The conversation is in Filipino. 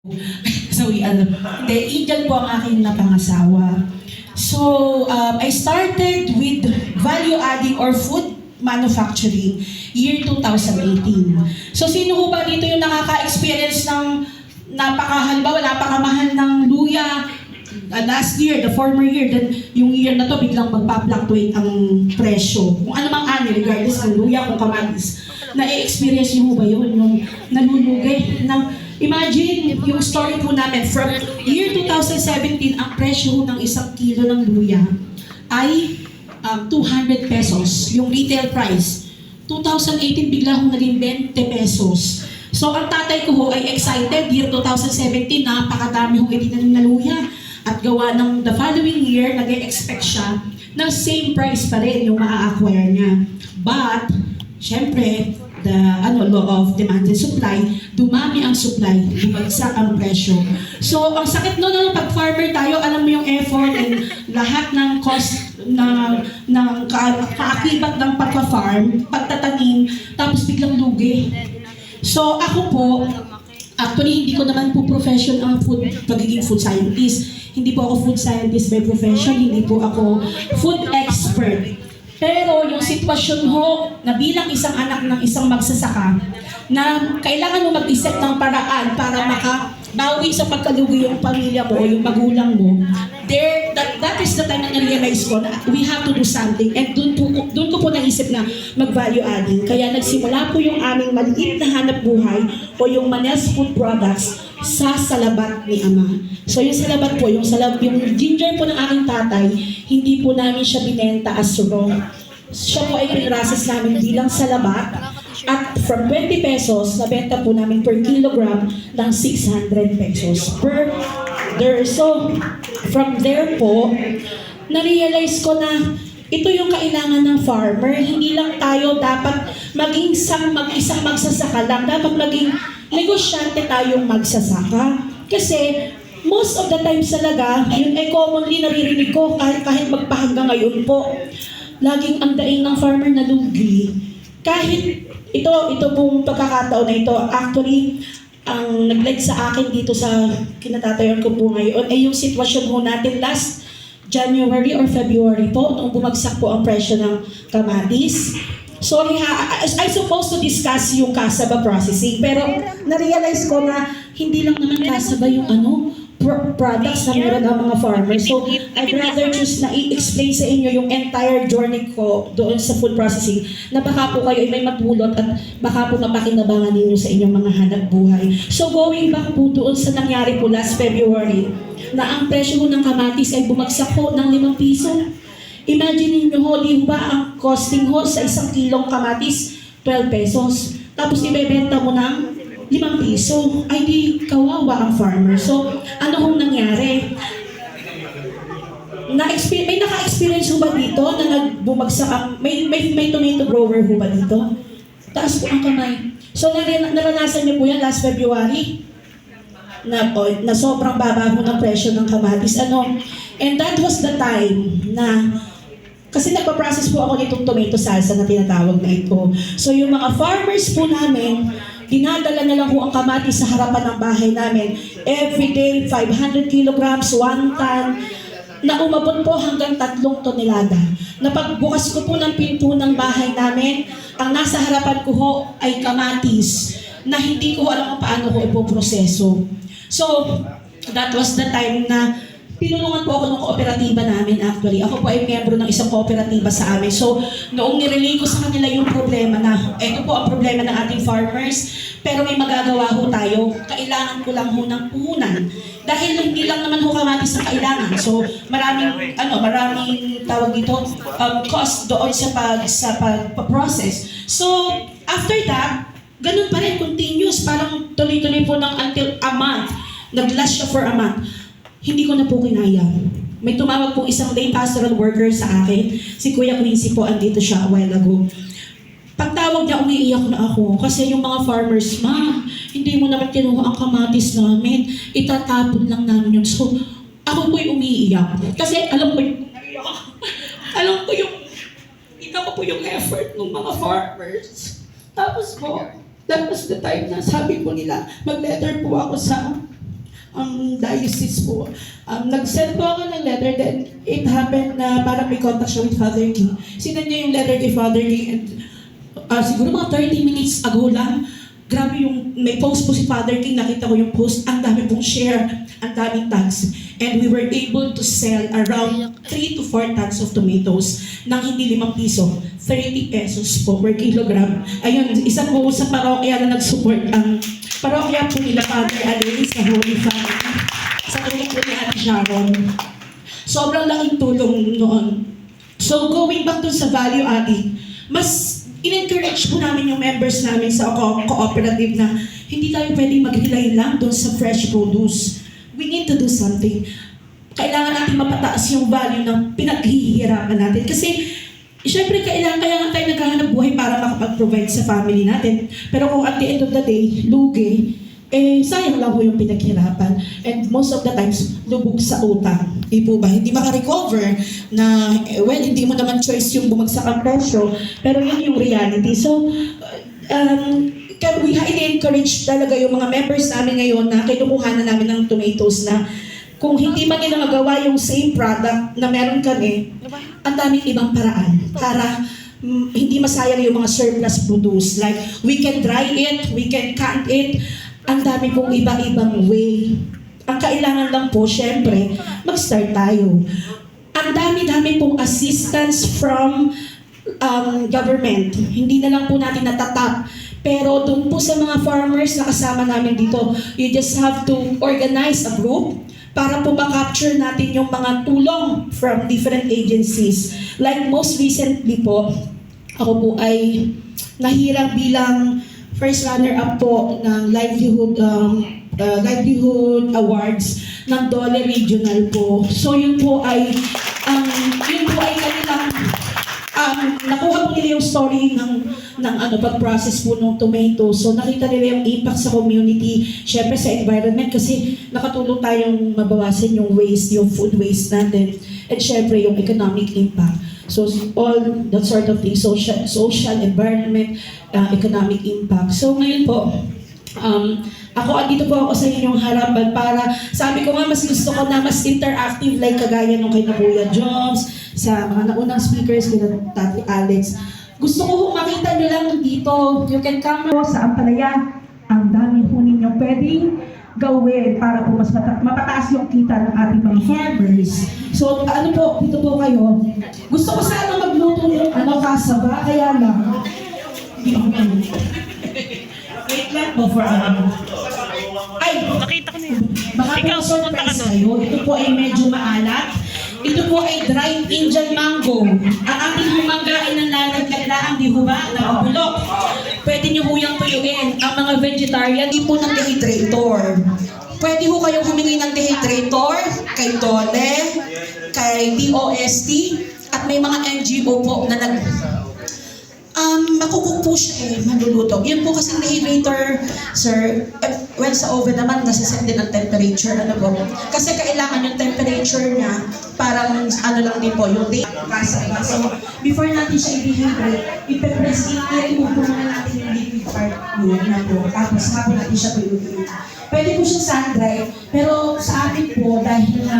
so, ano, hindi, Indian po ang aking napangasawa. So, um, I started with value adding or food manufacturing year 2018. So, sino ho ba dito yung nakaka-experience ng napaka, halimbawa, napakamahal ng luya uh, last year, the former year, then yung year na to, biglang magpa-fluctuate ang presyo. Kung ano mang ani, regardless ng luya, kung kamatis, na-experience niyo ho ba yun? Yung nalulugi ng Imagine yung story po namin from year 2017, ang presyo ng isang kilo ng luya ay um, 200 pesos, yung retail price. 2018, bigla hong naging 20 pesos. So ang tatay ko ho ay excited, year 2017, napakadami hong itinanim na luya. At gawa ng the following year, nag expect siya na same price pa rin yung maa-acquire niya. But, syempre, the ano law of demand and supply, dumami ang supply, bumagsak ang presyo. So, ang sakit no no pag farmer tayo, alam mo yung effort and lahat ng cost na ng ka, kaakibat ng pagpa-farm, pagtatanim, tapos biglang lugi. So, ako po, actually hindi ko naman po profession ang food pagiging food scientist. Hindi po ako food scientist by profession, hindi po ako food expert. Pero yung sitwasyon ho na bilang isang anak ng isang magsasaka na kailangan mo mag-isip ng paraan para makabawi sa pagkalugi yung pamilya mo yung magulang mo, there, that, that is the time na na-realize ko na we have to do something and dun, po, dun ko po naisip na mag-value adding. Kaya nagsimula po yung aming maliit na hanap buhay o yung Manels Food Products sa salabat ni Ama. So yung salabat po, yung salab, yung ginger po ng aking tatay, hindi po namin siya binenta as raw. Siya po ay pinrases namin bilang salabat at from 20 pesos, nabenta po namin per kilogram ng 600 pesos per there. So, from there po, na-realize ko na ito yung kailangan ng farmer. Hindi lang tayo dapat maging sang mag-isang magsasaka lang. Dapat maging negosyante tayong magsasaka. Kasi most of the times talaga, yun ay commonly naririnig ko kahit, kahit magpahanggang ngayon po. Laging ang daing ng farmer na lugi. Kahit ito, ito pong pagkakataon na ito, actually, ang nag-lead sa akin dito sa kinatatayon ko po ngayon ay yung sitwasyon po natin last January or February po, nung bumagsak po ang presyo ng kamatis. Sorry ha, I, I supposed to discuss yung kasaba processing, pero na-realize ko na hindi lang naman kasaba yung ano, pro- products na meron ang mga farmers. So, I'd rather choose na i-explain sa inyo yung entire journey ko doon sa food processing na baka po kayo ay may matulot at baka po mapakinabangan ninyo sa inyong mga hanap buhay. So, going back po doon sa nangyari po last February, na ang presyo ng kamatis ay bumagsak ho ng 5 piso. Imagine niyo ho, di ba ang costing ho sa isang kilong kamatis, 12 pesos. Tapos ibebenta mo ng 5 piso. Ay di kawawa ang farmer. So, ano hong nangyari? na may naka-experience ho ba dito na nagbumagsak ang, may, may, may tomato grower ho ba dito? Taas po ang kamay. So, naranasan niyo po yan last February? na, o, na sobrang baba ho ng presyo ng kamatis. Ano? And that was the time na kasi nagpa-process po ako nitong tomato salsa na tinatawag na ito. So yung mga farmers po namin, dinadala na lang po ang kamatis sa harapan ng bahay namin. Every day, 500 kilograms, 1 ton, na umabot po hanggang tatlong tonelada. Na pagbukas ko po ng pinto ng bahay namin, ang nasa harapan ko ho ay kamatis na hindi ko alam kung paano ko ipoproseso. So, that was the time na pinulungan po ako ng kooperatiba namin actually. Ako po ay miyembro ng isang kooperatiba sa amin. So, noong nirelay ko sa kanila yung problema na, eto po ang problema ng ating farmers, pero may magagawa ho tayo. Kailangan ko lang ho ng puhunan. Dahil hindi lang naman ho kamatis ang kailangan. So, maraming, ano, maraming tawag dito, um, cost doon sa pag, sa pag-process. So, after that, ganun pa rin, continuous, parang tuloy-tuloy po ng until a month. Nag-last siya for a month. Hindi ko na po kinaya. May tumawag po isang day pastoral worker sa akin. Si Kuya Quincy po, andito siya a while ago. Pagtawag niya, umiiyak na ako. Kasi yung mga farmers, ma, hindi mo naman kinuha ang kamatis namin. Itatapon lang namin yun. So, ako po'y umiiyak. Kasi alam ko yung, alam ko yung, kita ko po yung effort ng mga farmers. Tapos po, that was the time na sabi po nila, mag-letter po ako sa ang diocese po. Um, nag-send po ako ng letter, then it happened na parang may contact siya with Father King. Sinend niya yung letter kay Father King and ah, siguro mga 30 minutes ago lang, grabe yung, may post po si Father King, nakita ko yung post, ang dami pong share, ang daming tags. And we were able to sell around 3 to 4 tons of tomatoes nang hindi 5 piso, 30 pesos po per kilogram. Ayun, isa po sa parokya na nag-support ang parokya po nila Father Alain sa Holy Family. Sa tulong po ni Ate Sharon. Sobrang laking tulong noon. So going back dun sa value adding, mas in-encourage po namin yung members namin sa co- cooperative na hindi tayo pwedeng mag-rely lang dun sa fresh produce. We need to do something. Kailangan natin mapataas yung value ng pinaghihirapan natin. Kasi, syempre, kailangan, kaya nga tayo naghahanap buhay para makapag-provide sa family natin. Pero kung at the end of the day, lugi, eh, sayang lang po yung pinaghirapan. And most of the times, lubog sa utang. Di po ba? Hindi makarecover na, eh, well, hindi mo naman choice yung bumagsak ang presyo, pero yun yung reality. So, um, kaya we highly encourage talaga yung mga members namin ngayon na kinukuha na namin ng tomatoes na kung hindi man nila magawa yung same product na meron kami, ang daming ibang paraan para mm, hindi masayang yung mga surplus produce. Like, we can dry it, we can can it, ang dami pong iba-ibang way. Ang kailangan lang po, syempre, mag-start tayo. Ang dami-dami pong assistance from um, government. Hindi na lang po natin natatap. Pero doon po sa mga farmers na kasama namin dito, you just have to organize a group para po makapture natin yung mga tulong from different agencies. Like most recently po, ako po ay nahirang bilang first runner-up po ng livelihood um, uh, livelihood awards ng Dole Regional po. So yun po ay ang yun po ay kanilang um, nakuha po nila yung story ng, ng ano, pag-process po ng tomato. So nakita nila yung impact sa community, syempre sa environment kasi nakatulong tayong mabawasan yung waste, yung food waste natin, and syempre yung economic impact. So all that sort of thing, social, social environment, uh, economic impact. So ngayon po, um, ako, andito po ako sa inyong harapan para, sabi ko nga, mas gusto ko na mas interactive like kagaya nung kay Kuya Jones, sa mga naunang speakers, kina Tati Alex. Gusto ko kung makita nyo lang dito, you can come sa Ampalaya. Ang dami po ninyo pwedeng gawin para po mas mata- mapataas yung kita ng ating mga farmers. So, ano po, dito po kayo. Gusto ko sana magluto ng ano, kasaba, kaya lang. Wait lang po for ano. Ay, Nakita ko na yun. Baka Ikaw, po surprise kayo. Ito po ay medyo maalat. Ito po ay dried Indian mango. Ang ating humanggain ng lalagyan lang, di ho ba? Nakabulok. Pwede niyo ho yung tuyuin. Ang mga vegetarian, di po ng dehydrator. Pwede ho kayong humingi ng dehydrator kay Dole, kay DOST, at may mga NGO po na nag Um, makukuk po siya eh, maluluto. Yun po kasi dehydrator, sir, eh, well, sa oven naman, nasa-set din ang temperature, ano po. Kasi kailangan yung temperature niya, parang ano lang din po, yung day kasa. So, before natin siya i-dehydrate, ipe-press in, po muna natin yung liquid part yun na po. Tapos, habang natin siya tuyuin. Pwede po siya sun-dry, pero sa atin po, dahil na